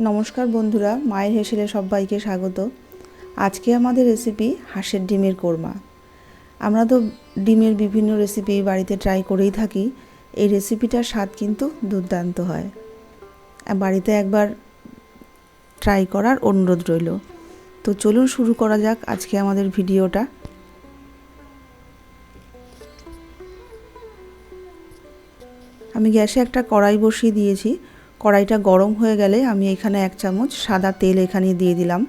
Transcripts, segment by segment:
নমস্কার বন্ধুরা, মায়ের হেসেলে সবাইকে স্বাগত। আজকে আমাদের রেসিপি হাঁসের ডিমের কোরমা। আমরা তো ডিমের বিভিন্ন রেসিপি বাড়িতে ট্রাই করেই থাকি। এই রেসিপিটার স্বাদ কিন্তু দুর্দান্ত হয়। বাড়িতে একবার ট্রাই করার অনুরোধ রইল। তো চলুন শুরু করা যাক আজকে আমাদের ভিডিওটা। আমি গ্যাসে একটা কড়াই বসিয়ে দিয়েছি। কড়াইটা গরম হয়ে গেলে আমি এখানে এক চামচ সাদা তেল এখানে দিয়ে দিলাম।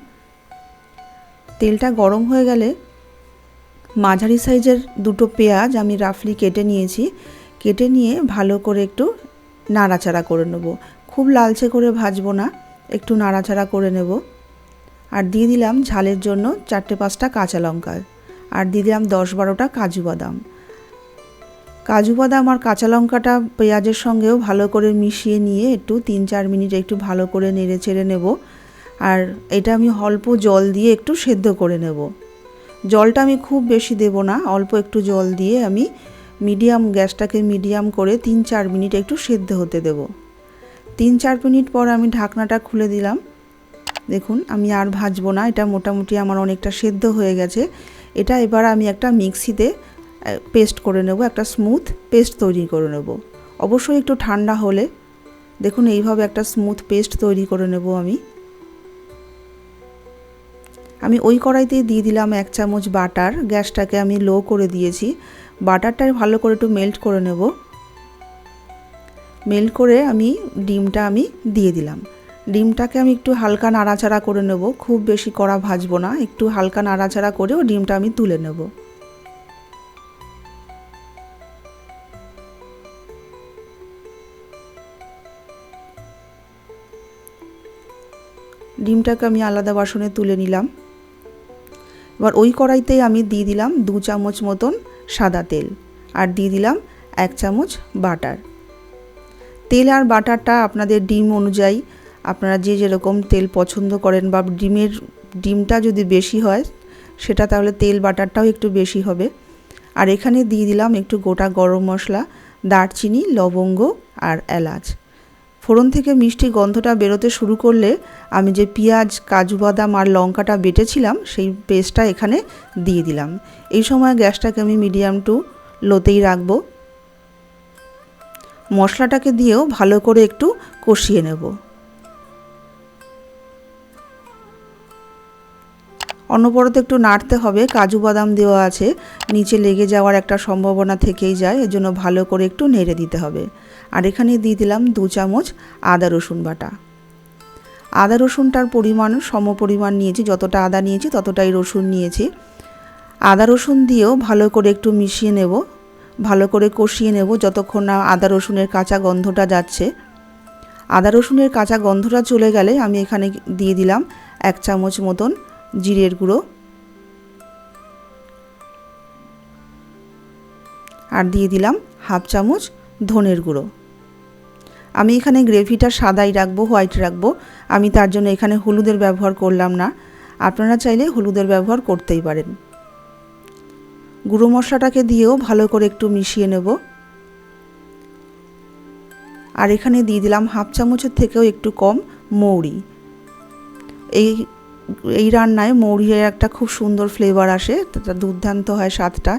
তেলটা গরম হয়ে গেলে মাঝারি সাইজের দুটো পেঁয়াজ আমি রাফলি কেটে নিয়েছি। কেটে নিয়ে ভালো করে একটু নাড়াচাড়া করে নেব। খুব লালচে করে ভাজবো না, একটু নাড়াচাড়া করে নেব। আর দিয়ে দিলাম ঝালের জন্য চারটে পাঁচটা কাঁচা লঙ্কা। আর দিয়ে দিলাম দশ বারোটা কাজু বাদাম। কাজু বাদাম আর কাঁচা লঙ্কাটা পেঁয়াজের সঙ্গেও ভালো করে মিশিয়ে নিয়ে একটু তিন চার মিনিট একটু ভালো করে নেড়ে চেড়ে নেব। আর এটা আমি অল্প জল দিয়ে একটু সেদ্ধ করে নেব। জলটা আমি খুব বেশি দেব না, অল্প একটু জল দিয়ে আমি মিডিয়াম গ্যাসটাকে মিডিয়াম করে তিন চার মিনিট একটু সেদ্ধ হতে দেব। তিন চার মিনিট পর আমি ঢাকনাটা খুলে দিলাম। দেখুন, আমি আর ভাজবো না, এটা মোটামুটি আমার অনেকটা সেদ্ধ হয়ে গেছে। এটা এবার আমি একটা মিক্সিতে পেস্ট করে নেব, একটা স্মুথ পেস্ট তৈরি করে নেব। অবশ্যই একটু ঠান্ডা হলে, দেখুন এইভাবে একটা স্মুথ পেস্ট তৈরি করে নেব আমি। আমি ওই কড়াইতেই দিয়ে দিলাম এক চামচ বাটার, গ্যাসটাকে আমি লো করে দিয়েছি। বাটারটা ভালো করে একটু মেল্ট করে নেব। মেল্ট করে আমি ডিমটা আমি দিয়ে দিলাম। ডিমটাকে আমি একটু হালকা নাড়াচাড়া করে নেব, খুব বেশি কড়া ভাজবো না, একটু হালকা নাড়াচাড়া করেও ডিমটা আমি তুলে নেব। ডিমটাকে আমি আলাদা বাসনে তুলে নিলাম। এবার ওই কড়াইতেই আমি দিয়ে দিলাম দু চামচ মতন সাদা তেল আর দিয়ে দিলাম এক চামচ বাটার। তেল আর বাটারটা আপনাদের ডিম অনুযায়ী আপনারা যে যেরকম তেল পছন্দ করেন বা ডিমের ডিমটা যদি বেশি হয় সেটা তাহলে তেল বাটারটাও একটু বেশি হবে। আর এখানে দিয়ে দিলাম একটু গোটা গরম মশলা, দারচিনি, লবঙ্গ আর এলাচ। ফোড়ন থেকে মিষ্টি গন্ধটা বেরোতে শুরু করলে আমি যে পেঁয়াজ, কাজু বাদাম আর লঙ্কাটা বেটেছিলাম, সেই পেস্টটা এখানে দিয়ে দিলাম। এই সময় গ্যাসটাকে আমি মিডিয়াম টু লোতেই রাখব। মশলাটাকে দিয়েও ভালো করে একটু কষিয়ে নেব। অনবরত একটু নাড়তে হবে। কাজু বাদাম দেওয়া আছে। নিচে লেগে যাওয়ার একটা সম্ভাবনা থেকেই যায়। এজন্য ভালো করে একটু নেড়ে দিতে হবে। আর এখানে দিয়ে দিলাম দু চামচ আদা রসুন বাটা। আদা রসুনটার পরিমাণ সম পরিমাণ নিয়েছি। যতটা আদা নিয়েছি, ততটাই রসুন নিয়েছি। আদা রসুন দিয়েও ভালো করে একটু মিশিয়ে নেব। ভালো করে কষিয়ে নেব যতক্ষণ না আদা রসুনের কাঁচা গন্ধটা যাচ্ছে। আদা রসুনের কাঁচা গন্ধটা চলে গেলে আমি এখানে দিয়ে দিলাম এক চামচ মতন জিরের গুঁড়ো। আর দিয়ে দিলাম হাফ চামচ ধনের গুঁড়ো। আমি এখানে গ্রেভিটা সাদাই রাখব, হোয়াইট রাখব। আমি তার জন্য এখানে হলুদের ব্যবহার করলাম না। আপনারা চাইলে হলুদের ব্যবহার করতেই পারেন। গুঁড়ো মশলাটাকে দিয়েও ভালো করে একটু মিশিয়ে নেব। আর এখানে দিয়ে দিলাম হাফ চামচের থেকেও একটু কম মৌরি। এই এই রান্নায় মৌরির একটা খুব সুন্দর ফ্লেভার আসে দুর্দান্ত হয় স্বাদটা।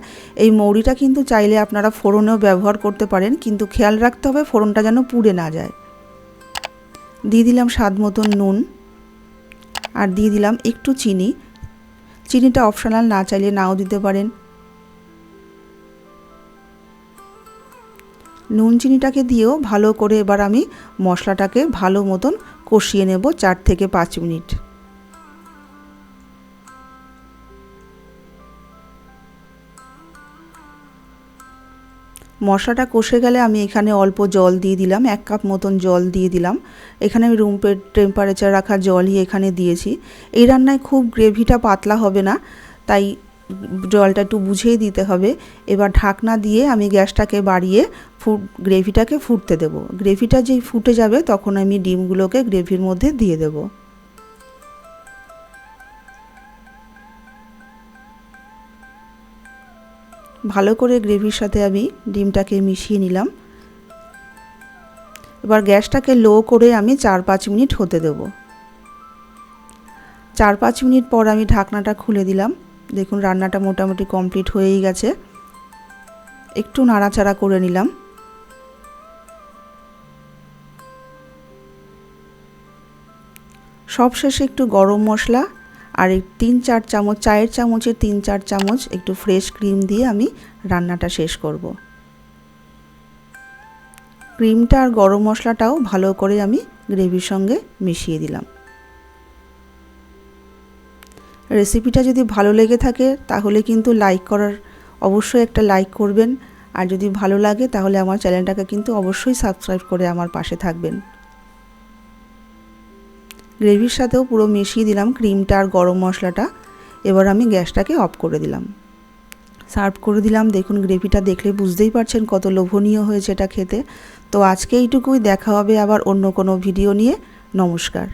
এই মৌরিটা কিন্তু চাইলে আপনারা ফোড়নেও ব্যবহার করতে পারেন, কিন্তু খেয়াল রাখতে হবে ফোড়নটা যেন পুড়ে না যায়। দিয়ে দিলাম স্বাদ মতন নুন আর দিয়ে দিলাম একটু চিনি। চিনিটা অপশনাল না চাইলে নাও দিতে পারেন। নুন চিনিটাকে দিয়েও ভালো করে এবার আমি মশলাটাকে ভালো মতন কষিয়ে নেব চার থেকে পাঁচ মিনিট। মশলাটা কষে গেলে আমি এখানে অল্প জল দিয়ে দিলাম, এক কাপ মতন জল দিয়ে দিলাম। এখানে আমি রুম টেম্পারেচার রাখা জলই এখানে দিয়েছি। এই রান্নায় খুব গ্রেভিটা পাতলা হবে না, তাই জলটা একটু বুঝেই দিতে হবে। এবার ঢাকনা দিয়ে আমি গ্যাসটাকে বাড়িয়ে ফুট গ্রেভিটাকে ফুটতে দেব। গ্রেভিটা যেই ফুটে যাবে তখন আমি ডিমগুলোকে গ্রেভির মধ্যে দিয়ে দেবো। ভালো করে গ্রেভির সাথে আমি ডিমটাকে মিশিয়ে নিলাম। এবার গ্যাসটাকে লো করে আমি চার পাঁচ মিনিট হতে দেব। চার পাঁচ মিনিট পর আমি ঢাকনাটা খুলে দিলাম। দেখুন রান্নাটা মোটামুটি কমপ্লিট হয়েই গেছে। একটু নাড়াচাড়া করে নিলাম। সবশেষে একটু গরম মশলা আর এই তিন চার চামচ, চায়ের চামচের তিন চার চামচ একটু ফ্রেশ ক্রিম দিয়ে আমি রান্নাটা শেষ করব। ক্রিমটা আর গরম মশলাটাও ভালো করে আমি গ্রেভির সঙ্গে মিশিয়ে দিলাম। রেসিপিটা যদি ভালো লেগে থাকে, তাহলে কিন্তু লাইক করার, অবশ্যই একটা লাইক করবেন। আর যদি ভালো লাগে, তাহলে আমার চ্যানেলটাকে কিন্তু অবশ্যই সাবস্ক্রাইব করে আমার পাশে থাকবেন। গ্রেভির সাথেও পুরো মিশিয়ে দিলাম ক্রিমটা আর গরম মশলাটা। এবার আমি গ্যাসটাকে অফ করে দিলাম। সার্ভ করে দিলাম। দেখুন, গ্রেভিটা দেখলে বুঝতেই পারছেন কত লোভনীয় হয়েছে এটা খেতে। তো আজকে এইটুকুই। দেখা হবে আবার অন্য কোনো ভিডিও নিয়ে। নমস্কার।